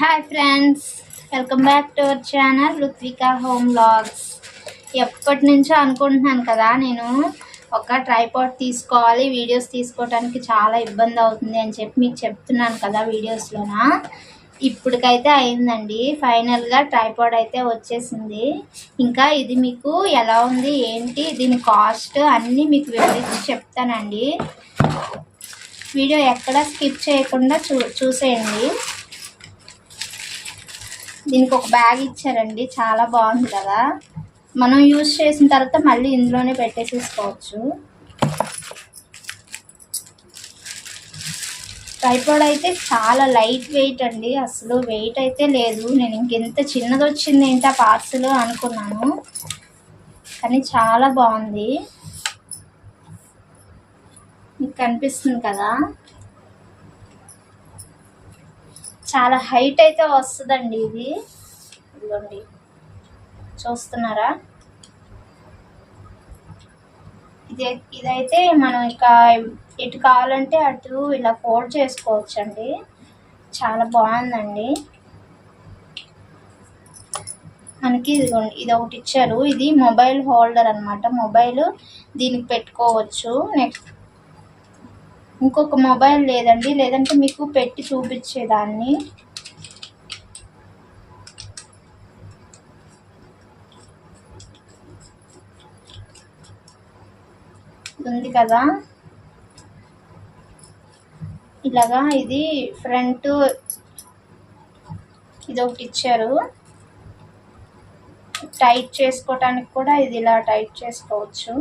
Hi friends welcome back to our channel Ruthvika home vlogs ఎప్పటి నుంచో అనుకుంటున్నాను కదా నేను ఒక ట్రైపాడ్ తీసుకోవాలి వీడియోస్ తీసుకోవడానికి చాలా ఇబ్బంది అవుతుంది అని చెప్పి మీకు చెప్తున్నాను కదా వీడియోస్లోన ఇప్పటికైతే అయిందండి. ఫైనల్గా ట్రైపాడ్ అయితే వచ్చేసింది. ఇంకా ఇది మీకు ఎలా ఉంది ఏంటి దీని కాస్ట్ అన్నీ మీకు వివరించి చెప్తానండి. వీడియో ఎక్కడ స్కిప్ చేయకుండా చూ చూసేయండి. దీనికి ఒక బ్యాగ్ ఇచ్చారండి. చాలా బాగుంది కదా. మనం యూజ్ చేసిన తర్వాత మళ్ళీ ఇందులోనే పెట్టేసేసుకోవచ్చు. ట్రైపాడ్ అయితే చాలా లైట్ వెయిట్ అండి. అసలు వెయిట్ అయితే లేదు. నేను ఇంకెంత చిన్నది వచ్చింది ఏంటి ఆ పార్సల్ అనుకున్నాను. కానీ చాలా బాగుంది. మీకు కనిపిస్తుంది కదా? చాలా హైట్ అయితే వస్తుందండి ఇది. ఇదిగోండి. చూస్తున్నారా? ఇది ఇదైతే మనం ఇక ఎటు కావాలంటే అటు ఇలా ఫోల్డ్ చేసుకోవచ్చండి. చాలా బాగుందండి. మనకి ఇదిగోండి ఇది ఒకటి ఇచ్చారు. ఇది మొబైల్ హోల్డర్ అనమాట మొబైల్ దీనికి పెట్టుకోవచ్చు. నెక్స్ట్ ఇంకొక మొబైల్ లేదండి లేదంటే మీకు పెట్టి చూపించేదాన్ని. ఉంది కదా? ఇలాగా ఇది ఫ్రంట్ ఇది ఒకటి ఇచ్చారు. టైట్ చేసుకోవటానికి కూడా ఇది ఇలా టైట్ చేసుకోవచ్చు.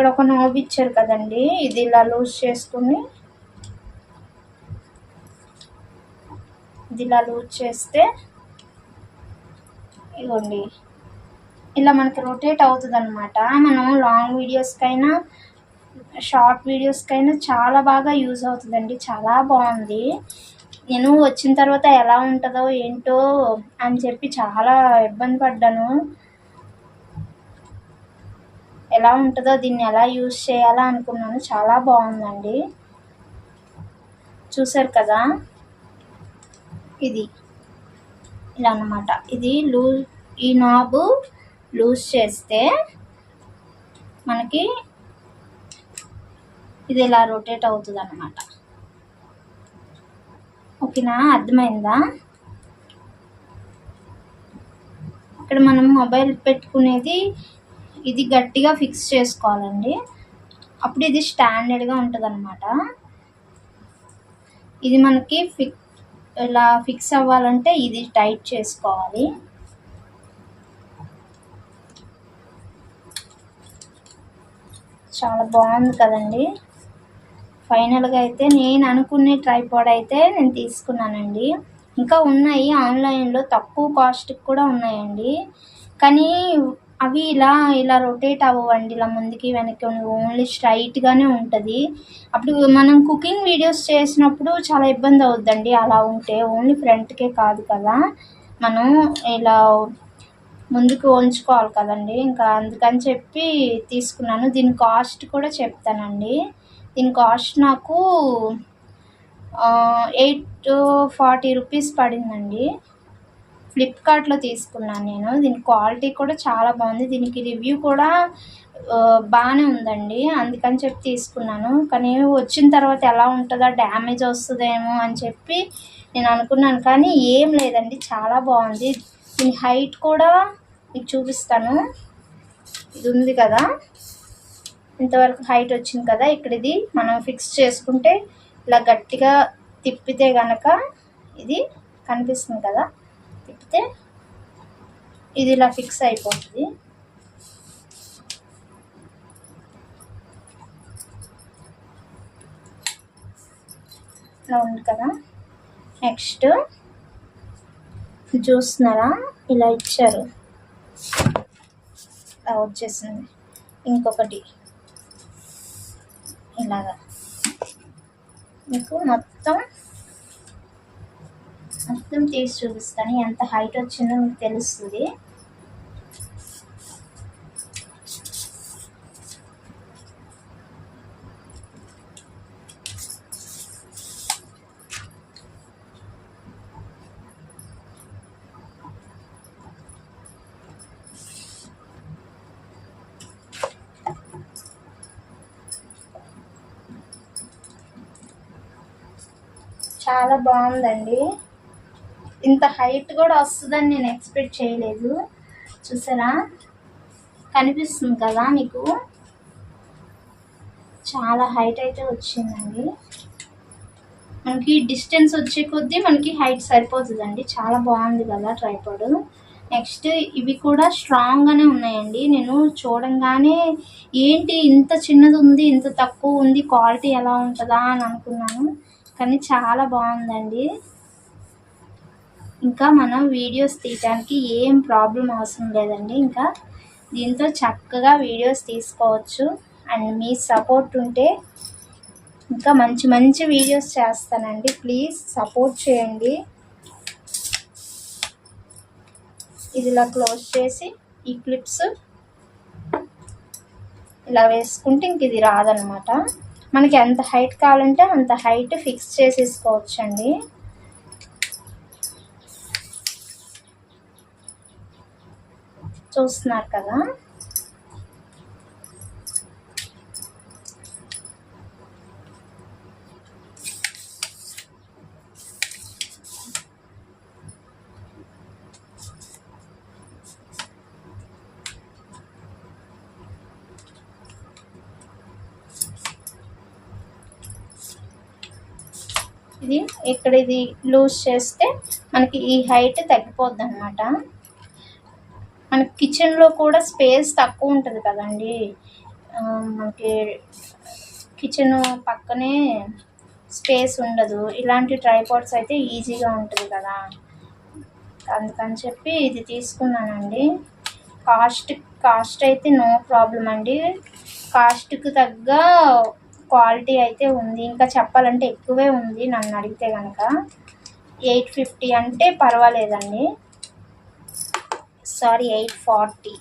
ఇక్కడ ఒక నోబ్ ఇచ్చారు కదండి. ఇది ఇలా లూజ్ చేసుకుని ఇది ఇలా లూజ్ చేస్తే ఇవ్వండి ఇలా మనకి రొటేట్ అవుతుంది అనమాట మనం లాంగ్ వీడియోస్కైనా షార్ట్ వీడియోస్కైనా చాలా బాగా యూజ్ అవుతుందండి. చాలా బాగుంది. నేను వచ్చిన తర్వాత ఎలా ఉంటుందో ఏంటో అని చెప్పి చాలా ఇబ్బంది పడ్డాను. ఎలా ఉంటుందో దీన్ని ఎలా యూజ్ చేయాలా అనుకున్నాను. చాలా బాగుందండి. చూసారు కదా? ఇది. ఇలా అన్నమాట. ఇది లూజ్ ఈ నాబు లూజ్ చేస్తే మనకి ఇది ఇలా రొటేట్ అవుతుంది అన్నమాట ఓకేనా? అర్థమైందా? ఇక్కడ మనం మొబైల్ పెట్టుకునేది ఇది గట్టిగా ఫిక్స్ చేసుకోవాలండి. అప్పుడు ఇది స్టాండర్డ్గా ఉంటుంది అనమాట ఇది మనకి ఫిక్ ఇలా ఫిక్స్ అవ్వాలంటే ఇది టైట్ చేసుకోవాలి. చాలా బాగుంది కదండి. ఫైనల్గా అయితే నేను అనుకునే ట్రైపాడ్ అయితే నేను తీసుకున్నానండి. ఇంకా ఉన్నాయి ఆన్లైన్లో తక్కువ కాస్ట్కి కూడా ఉన్నాయండి. కానీ అవి ఇలా ఇలా రొటేట్ అవ్వండి ఇలా ముందుకి వెనక్కి ఓన్లీ స్ట్రైట్గానే ఉంటుంది. అప్పుడు మనం కుకింగ్ వీడియోస్ చేసినప్పుడు చాలా ఇబ్బంది అవుద్దండి. అలా ఉంటే ఓన్లీ ఫ్రంట్కే కాదు కదా. మనం ఇలా ముందుకు ఉంచుకోవాలి కదండి. ఇంకా అందుకని చెప్పి తీసుకున్నాను. దీని కాస్ట్ కూడా చెప్తానండి. దీని కాస్ట్ నాకు ఎయిట్ ఫార్టీ రూపీస్ పడిందండి. ఫ్లిప్కార్ట్లో తీసుకున్నాను నేను. దీని క్వాలిటీ కూడా చాలా బాగుంది. దీనికి రివ్యూ కూడా బాగానే ఉందండి. అందుకని చెప్పి తీసుకున్నాను. కానీ వచ్చిన తర్వాత ఎలా ఉంటుందో డ్యామేజ్ వస్తుందేమో అని చెప్పి నేను అనుకున్నాను. కానీ ఏం లేదండి. చాలా బాగుంది. దీని హైట్ కూడా మీకు చూపిస్తాను. ఇది ఉంది కదా. ఇంతవరకు హైట్ వచ్చింది కదా. ఇక్కడ ఇది మనం ఫిక్స్ చేసుకుంటే ఇలా గట్టిగా తిప్పితే కనుక ఇది కనిపిస్తుంది కదా. తిప్పితే ఇది ఇలా ఫిక్స్ అయిపోతుంది. ఇలా ఉంది కదా. నెక్స్ట్ చూస్తున్నారా? ఇలా ఇచ్చారు. ఇలా వచ్చేసింది. ఇంకొకటి. ఇలాగా. మీకు మొత్తం మొత్తం తీసి చూపిస్తాను. ఎంత హైట్ వచ్చిందో మీకు తెలుస్తుంది. చాలా బాగుందండి. ఇంత హైట్ కూడా వస్తుందని నేను ఎక్స్పెక్ట్ చేయలేదు. చూసారా? కనిపిస్తుంది కదా మీకు? చాలా హైట్ అయితే వచ్చిందండి. మనకి డిస్టెన్స్ వచ్చే కొద్దీ మనకి హైట్ సరిపోతుందండి. చాలా బాగుంది కదా ట్రైపాడ్. నెక్స్ట్ ఇవి కూడా స్ట్రాంగ్గానే ఉన్నాయండి. నేను చూడంగానే ఏంటి ఇంత చిన్నది ఉంది ఇంత తక్కువ ఉంది క్వాలిటీ ఎలా ఉంటుందా అని అనుకున్నాను. కానీ చాలా బాగుందండి. ఇంకా మనం వీడియోస్ తీయడానికి ఏం ప్రాబ్లం అవసరం లేదండి. ఇంకా దీంతో చక్కగా వీడియోస్ తీసుకోవచ్చు. అండ్ మీ సపోర్ట్ ఉంటే ఇంకా మంచి మంచి వీడియోస్ చేస్తానండి. ప్లీజ్ సపోర్ట్ చేయండి. ఇది ఇలా క్లోజ్ చేసి ఈ క్లిప్స్ ఇలా వేసుకుంటే ఇంక ఇది రాదనమాట. మనకి ఎంత హైట్ కావాలంటే అంత హైట్ ఫిక్స్ చేసేసుకోవచ్చండి. చూస్తున్నారు కదా. ఇది ఇక్కడ ఇది లూజ్ చేస్తే మనకి ఈ హైట్ తగ్గిపోద్ది అనమాట మనకి కిచెన్లో కూడా స్పేస్ తక్కువ ఉంటుంది కదండి. మనకి కిచెన్ పక్కనే స్పేస్ ఉండదు. ఇలాంటి ట్రైపాడ్స్ అయితే ఈజీగా ఉంటుంది కదా. అందుకని చెప్పి ఇది తీసుకున్నానండి. కాస్ట్ కాస్ట్ అయితే నో ప్రాబ్లం అండి. కాస్ట్కి తగ్గ క్వాలిటీ అయితే ఉంది. ఇంకా చెప్పాలంటే ఎక్కువే ఉంది నన్ను అడిగితే కనుక ఎయిట్ ఫిఫ్టీ అంటే పర్వాలేదండి. Sorry eight forty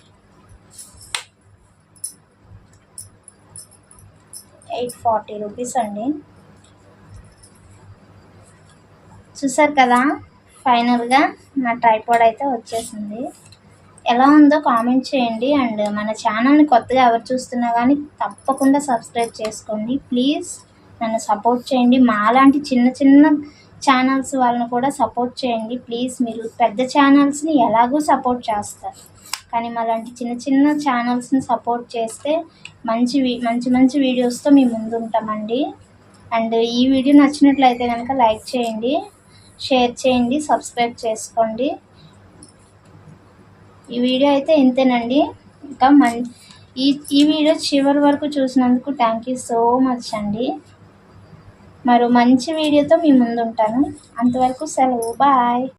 eight forty rupees అండి. చూసారు కదా ఫైనల్గా నా ట్రైపాడ్ అయితే వచ్చేసింది. ఎలా ఉందో కామెంట్ చేయండి అండ్ మన ఛానల్ని కొత్తగా ఎవరు చూస్తున్నా కానీ తప్పకుండా సబ్స్క్రైబ్ చేసుకోండి. ప్లీజ్ నన్ను సపోర్ట్ చేయండి. మాలాంటి చిన్న చిన్న ఛానల్స్ వాళ్ళని కూడా సపోర్ట్ చేయండి. ప్లీజ్ మీరు పెద్ద ఛానల్స్ని ఎలాగో సపోర్ట్ చేస్తారు. కానీ మాలాంటి చిన్న చిన్న ఛానల్స్ని సపోర్ట్ చేస్తే మంచి మంచి మంచి వీడియోస్తో మేము ముందు ఉంటామండి. అండ్ ఈ వీడియో నచ్చినట్లయితే కనుక లైక్ చేయండి షేర్ చేయండి సబ్స్క్రైబ్ చేసుకోండి. ఈ వీడియో అయితే ఇంతేనండి. ఇంకా మం ఈ ఈ వీడియో చివరి వరకు చూసినందుకు థ్యాంక్ యూ సో మచ్ అండి. మరో మంచి వీడియోతో మీ ముందు ఉంటాను అంతవరకు సెలవు. బాయ్.